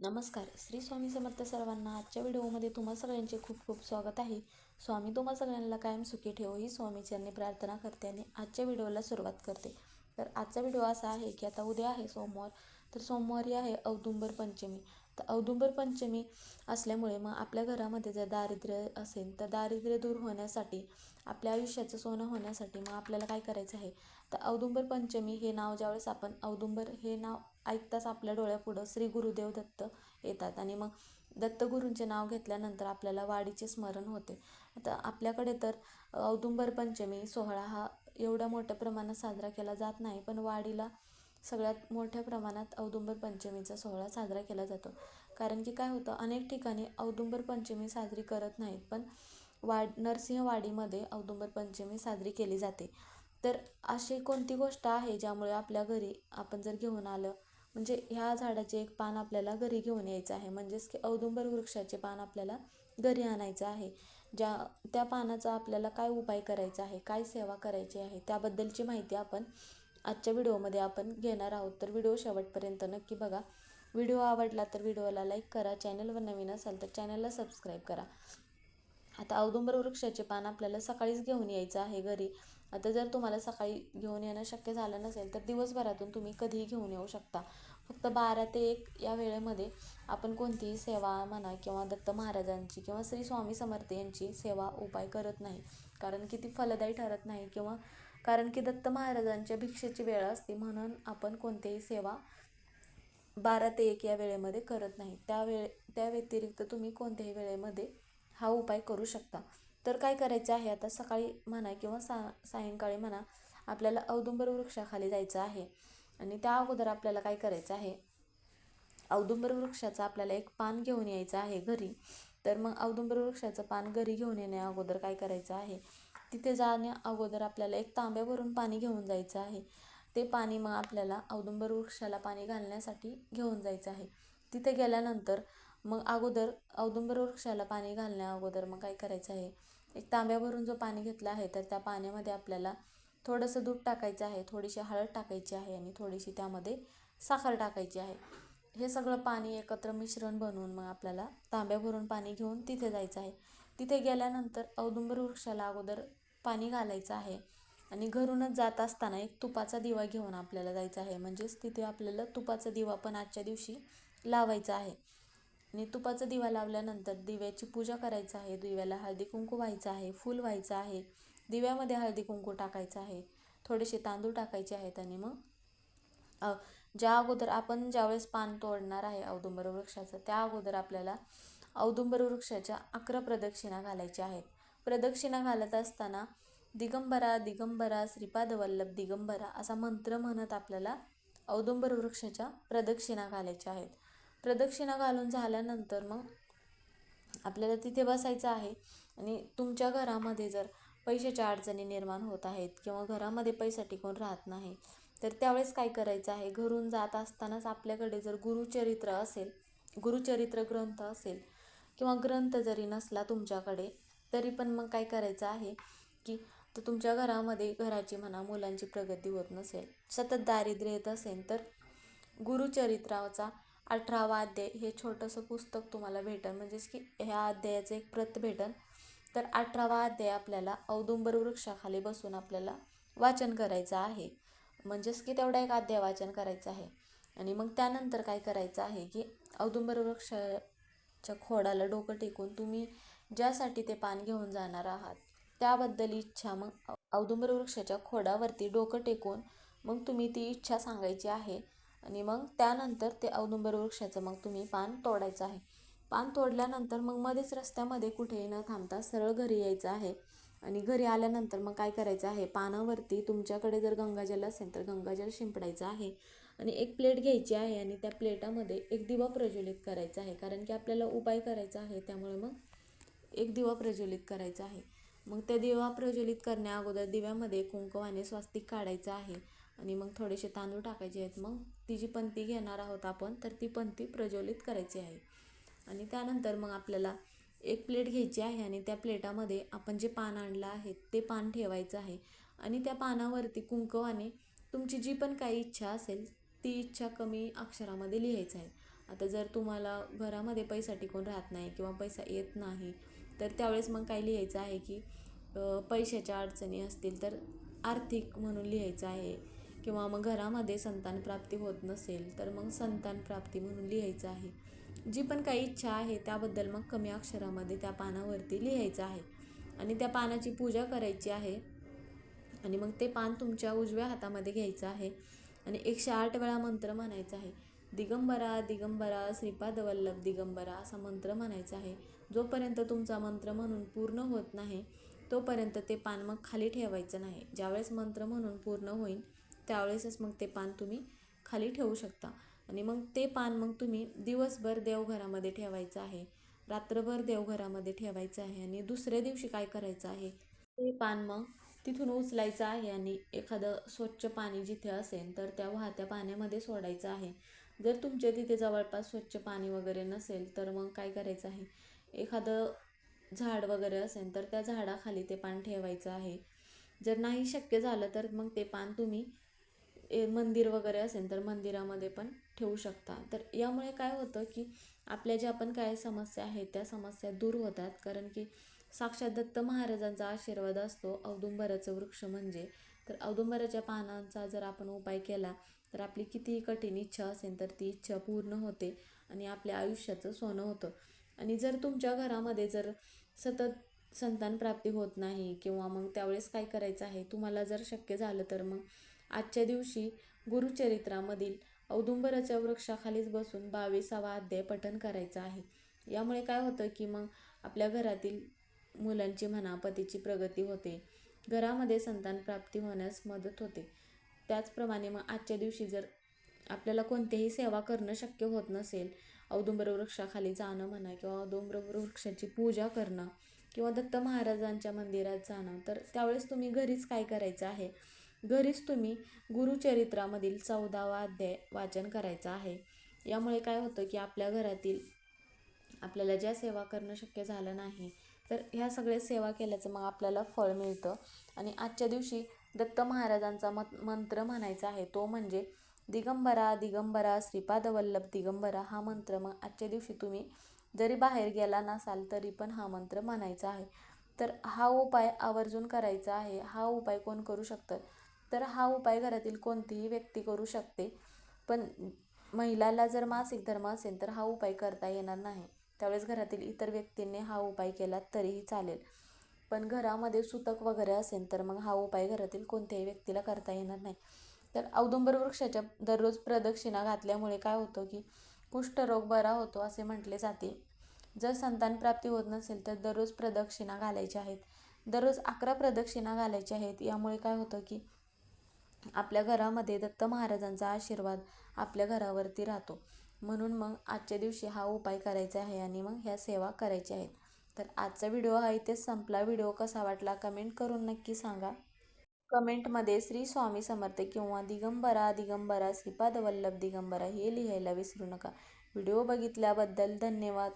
नमस्कार. श्री स्वामी समर्थ सर्वांना आजच्या व्हिडिओमध्ये तुम्हा सगळ्यांचे खूप खूप स्वागत आहे. स्वामी तुम्हा सगळ्यांना कायम सुखी ठेवो ही स्वामीचरणी प्रार्थना करते आणि आजच्या व्हिडिओला सुरुवात करते. तर आजचा व्हिडिओ असा आहे की आता उद्या आहे सोमवार. तर सोमवारी आहे औदुंबर पंचमी. तर औदुंबर पंचमी असल्यामुळे मग आपल्या घरामध्ये जर दारिद्र्य असेल तर दारिद्र्य दूर होण्यासाठी आपल्या आयुष्याचं सोनं होण्यासाठी मग आपल्याला काय करायचं आहे? तर औदुंबर पंचमी हे नाव ज्यावेळेस आपण औदुंबर हे नाव ऐकताच आपल्या डोळ्यापुढं श्री गुरुदेव दत्त येतात. आणि मग दत्तगुरूंचे नाव घेतल्यानंतर आपल्याला वाडीचे स्मरण होते. आता आपल्याकडे तर औदुंबर पंचमी सोहळा हा एवढ्या मोठ्या प्रमाणात साजरा केला जात नाही पण वाडीला सगळ्यात मोठ्या प्रमाणात औदुंबर पंचमीचा सोहळा साजरा केला जातो. कारण की काय होतं अनेक ठिकाणी औदुंबर पंचमी साजरी करत नाहीत पण वाड नरसिंहवाडीमध्ये औदुंबर पंचमी साजरी केली जाते. तर अशी कोणती गोष्ट आहे ज्यामुळे आपल्या घरी आपण जर घेऊन आलं म्हणजे ह्या झाडाचे एक पान आपल्याला घरी घेऊन यायचं आहे. म्हणजेच की औदुंबर वृक्षाचे पान आपल्याला घरी आणायचं आहे. ज्या त्या पानाचा आपल्याला काय उपाय करायचा आहे काय सेवा करायची आहे त्याबद्दलची माहिती आपण आजच्या व्हिडिओमध्ये आपण घेणार आहोत. तर व्हिडिओ शेवटपर्यंत नक्की बघा. व्हिडिओ आवडला तर व्हिडिओला लाईक करा. चॅनलवर नवीन असाल तर चॅनलला सबस्क्राईब करा. आता औदुंबर वृक्षाचे पान आपल्याला सकाळीच घेऊन यायचं आहे घरी. आता जर तुम्हाला सकाळी घेऊन येणं शक्य झालं नसेल तर दिवसभरातून तुम्ही कधीही घेऊन येऊ शकता. फक्त बारा ते एक या वेळेमध्ये आपण कोणतीही सेवा म्हणा किंवा दत्त महाराजांची किंवा श्री स्वामी समर्थ यांची सेवा उपाय करत नाही. कारण की ती फलदायी ठरत नाही किंवा कारण की दत्त महाराजांच्या भिक्षेची वेळ असते म्हणून आपण कोणतीही सेवा बारा ते एक या वेळेमध्ये करत नाही. त्या वेळे त्या व्यतिरिक्त तुम्ही कोणत्याही वेळेमध्ये हा उपाय करू शकता. तर काय करायचं आहे? आता सकाळी म्हणा किंवा सा सायंकाळी म्हणा आपल्याला औदुंबर वृक्षाखाली जायचं आहे. आणि त्या अगोदर आपल्याला काय करायचं आहे? औदुंबर वृक्षाचं आपल्याला एक पान घेऊन यायचं आहे घरी. तर मग औदुंबर वृक्षाचं पान घरी घेऊन येण्या अगोदर काय करायचं आहे? तिथे जाण्या अगोदर आपल्याला एक तांब्यावरून पाणी घेऊन जायचं आहे. ते पाणी मग आपल्याला औदुंबर वृक्षाला पाणी घालण्यासाठी घेऊन जायचं आहे. तिथे गेल्यानंतर मग अगोदर औदुंबर वृक्षाला पाणी घालण्या अगोदर मग काय करायचं आहे? एक तांब्यावरून जो पाणी घेतला आहे तर त्या पाण्यामध्ये आपल्याला थोडंसं दूध टाकायचं आहे थोडीशी हळद टाकायची आहे आणि थोडीशी त्यामध्ये साखर टाकायची आहे. हे सगळं पाणी एकत्र मिश्रण बनवून मग आपल्याला तांब्या भरून पाणी घेऊन तिथे जायचं आहे. तिथे गेल्यानंतर औदुंबर वृक्षाला अगोदर पाणी घालायचं आहे आणि घरूनच जात असताना एक तुपाचा दिवा घेऊन आपल्याला जायचं आहे. म्हणजेच तिथे आपल्याला तुपाचा दिवा पण आजच्या दिवशी लावायचा आहे. आणि तुपाचा दिवा लावल्यानंतर दिव्याची पूजा करायचं आहे. दिव्याला हळदी कुंकू व्हायचं आहे फूल व्हायचं आहे. दिव्यामध्ये हळदी कुंकू टाकायचं आहे. थोडेसे तांदूळ टाकायचे आहेत आणि मग ज्या अगोदर आपण ज्यावेळेस पान तोडणार आहे औदुंबर वृक्षाचं त्या अगोदर आपल्याला औदुंबर वृक्षाच्या अकरा प्रदक्षिणा घालायच्या आहेत. प्रदक्षिणा घालत असताना दिगंबरा दिगंबरा श्रीपाद वल्लभ दिगंबरा असा मंत्र म्हणत आपल्याला औदुंबर वृक्षाच्या प्रदक्षिणा घालायच्या आहेत. प्रदक्षिणा घालून झाल्यानंतर मग आपल्याला तिथे बसायचं आहे. आणि तुमच्या घरामध्ये जर पैशाच्या अडचणी निर्माण होत आहेत किंवा घरामध्ये पैसा टिकून राहत नाही तर त्यावेळेस काय करायचं आहे? घरून जात असतानाच आपल्याकडे जर गुरुचरित्र असेल गुरुचरित्र ग्रंथ असेल किंवा ग्रंथ जरी नसला तुमच्याकडे तरी पण मग काय करायचं आहे की तर तुमच्या घरामध्ये घराची म्हणा मुलांची प्रगती होत नसेल सतत दारिद्र्य येत असेल तर गुरुचरित्राचा अठरावा अध्याय हे छोटंसं पुस्तक तुम्हाला भेटन. म्हणजेच की ह्या अध्यायाचं एक प्रत भेटन. तर अठरावा अध्याय आपल्याला औदुंबर वृक्षाखाली बसून आपल्याला वाचन करायचं आहे. म्हणजेच की तेवढा एक अध्याय वाचन करायचं आहे. आणि मग त्यानंतर काय करायचं आहे की औदुंबर वृक्षाच्या खोडाला डोकं टेकून तुम्ही ज्यासाठी ते पान घेऊन जाणार आहात त्याबद्दल इच्छा मग औदुंबर वृक्षाच्या खोडावरती डोकं टेकून मग तुम्ही ती इच्छा सांगायची आहे. आणि मग त्यानंतर ते औदुंबर वृक्षाचं मग तुम्ही पान तोडायचं आहे. पान तोडल्यानंतर मग मध्येच रस्त्यामध्ये कुठेही न थांबता सरळ घरी यायचं आहे. आणि घरी आल्यानंतर मग काय करायचं आहे? पानावरती तुमच्याकडे जर गंगाजल असेल तर गंगाजल शिंपडायचं आहे. आणि एक प्लेट घ्यायची आहे आणि त्या प्लेटामध्ये एक दिवा प्रज्वलित करायचा आहे. कारण की आपल्याला उपाय करायचा आहे त्यामुळे मग एक दिवा प्रज्वलित करायचा आहे. मग त्या दिवा प्रज्वलित करण्या अगोदर दिव्यामध्ये कुंकवाने स्वास्तिक काढायचं आहे. आणि मग थोडेसे तांदूळ टाकायचे आहेत. मग ती जी पणती घेणार आहोत आपण तर ती पंथी प्रज्वलित करायची आहे. आणि त्यानंतर मग आपल्याला एक प्लेट घ्यायची आहे आणि त्या प्लेटामध्ये आपण जे पान आणलं आहे ते पान ठेवायचं आहे. आणि त्या पानावरती कुंकवाने तुमची जी पण काही इच्छा असेल ती इच्छा कमी अक्षरामध्ये लिहायचं आहे. आता जर तुम्हाला घरामध्ये पैसा टिकून राहत नाही किंवा पैसा येत नाही तर त्यावेळेस मग काय लिहायचं आहे की पैशाच्या अडचणी असतील तर आर्थिक म्हणून लिहायचं आहे. किंवा मग घरामध्ये संतान प्राप्ती होत नसेल तर मग संतान प्राप्ती म्हणून लिहायचं आहे. जी पण काही इच्छा आहे त्याबद्दल मग कमी अक्षरामध्ये त्या पानावरती लिहायचं आहे. आणि त्या पानाची पूजा करायची आहे. आणि मग ते पान तुमच्या उजव्या हातामध्ये घ्यायचं आहे. आणि एकशे आठ वेळा मंत्र म्हणायचा आहे. दिगंबरा दिगंबरा श्रीपाद वल्लभ दिगंबरा असा मंत्र म्हणायचा आहे. जोपर्यंत तुमचा मंत्र म्हणून पूर्ण होत नाही तोपर्यंत ते पान मग खाली ठेवायचं नाही. ज्यावेळेस मंत्र म्हणून पूर्ण होईल त्यावेळेसच मग ते पान तुम्ही खाली ठेवू शकता. आणि मग ते पान मग तुम्ही दिवसभर देवघरामध्ये ठेवायचं आहे. रात्रभर देवघरामध्ये ठेवायचं आहे. आणि दुसऱ्या दिवशी काय करायचं आहे? ते पान मग तिथून उचलायचं आहे आणि एखादं स्वच्छ पाणी जिथे असेल तर त्या वाहत्या पाण्यामध्ये सोडायचं आहे. जर तुमच्या तिथे जवळपास स्वच्छ पाणी वगैरे नसेल तर मग काय करायचं आहे? एखादं झाड वगैरे असेल तर त्या झाडाखाली ते पान ठेवायचं आहे. जर नाही शक्य झालं तर मग ते पान तुम्ही ए मंदिर वगैरे असेल तर मंदिरामध्ये पण ठेवू शकता. तर यामुळे काय होतं की आपल्या ज्या पण काय समस्या आहेत त्या समस्या दूर होतात. कारण की साक्षात दत्त महाराजांचा आशीर्वाद असतो औदुंबराचं वृक्ष म्हणजे. तर औदुंबराच्या पानांचा जर आपण उपाय केला तर आपली कितीही कठीण इच्छा असेल तर ती इच्छा पूर्ण होते आणि आपल्या आयुष्याचं सोनं होतं. आणि जर तुमच्या घरामध्ये जर सतत संतान प्राप्ती होत नाही किंवा मग त्यावेळेस काय करायचं आहे तुम्हाला जर शक्य झालं तर मग आजच्या दिवशी गुरुचरित्रामधील औदुंबराच्या वृक्षाखालीच बसून बावीसावा अध्याय पठण करायचा आहे. यामुळे काय होतं की मग आपल्या घरातील मुलांची म्हणा पतीची प्रगती होते. घरामध्ये संतान प्राप्ती होण्यास मदत होते. त्याचप्रमाणे मग आजच्या दिवशी जर आपल्याला कोणतीही सेवा करणं शक्य होत नसेल औदुंबर वृक्षाखाली जाणं म्हणा किंवा औदुंबर वृक्षाची पूजा करणं किंवा दत्त महाराजांच्या मंदिरात जाणं तर त्यावेळेस तुम्ही घरीच काय करायचं आहे? घरीच तुम्ही गुरुचरित्रामधील चौदावा अध्याय वाचन करायचा आहे. यामुळे काय होतं की आपल्या घरातील आपल्याला ज्या सेवा करणं शक्य झालं नाही तर ह्या सगळ्या सेवा केल्याचं मग आपल्याला फळ मिळतं. आणि आजच्या दिवशी दत्त महाराजांचा मत मंत्र म्हणायचा आहे. तो म्हणजे दिगंबरा दिगंबरा श्रीपाद वल्लभ दिगंबरा हा मंत्र मग आजच्या दिवशी तुम्ही जरी बाहेर गेला नसाल तरी पण हा मंत्र म्हणायचा आहे. तर हा उपाय आवर्जून करायचा आहे. हा उपाय कोण करू शकतं? तर हा उपाय घरातील कोणतीही व्यक्ती करू शकते. पण महिलाला जर मासिक धर्म असेल तर हा उपाय करता येणार नाही. त्यावेळेस घरातील इतर व्यक्तींनी हा उपाय केला तरीही चालेल. पण घरामध्ये सुतक वगैरे असेल तर मग हा उपाय घरातील कोणत्याही व्यक्तीला करता येणार नाही. तर औदुंबर वृक्षाच्या दररोज प्रदक्षिणा घातल्यामुळे काय होतं की कुष्ठरोग बरा होतो असे म्हटले जाते. जर संतान प्राप्ती होत नसेल तर दररोज प्रदक्षिणा घालायच्या आहेत. दररोज अकरा प्रदक्षिणा घालायच्या आहेत. यामुळे काय होतं की आपल्या घरामध्ये दत्त महाराजांचा आशीर्वाद आपल्या घरावरती राहतो. म्हणून मग आजच्या दिवशी हा उपाय करायचा आहे आणि मग ह्या सेवा करायच्या आहेत. तर आजचा व्हिडिओ हा इथेच संपला. व्हिडिओ कसा वाटला कमेंट करून नक्की सांगा. कमेंटमध्ये श्री स्वामी समर्थ किंवा दिगंबरा दिगंबरा श्रीपाद वल्लभ दिगंबरा हे लिहायला विसरू नका. व्हिडिओ बघितल्याबद्दल धन्यवाद.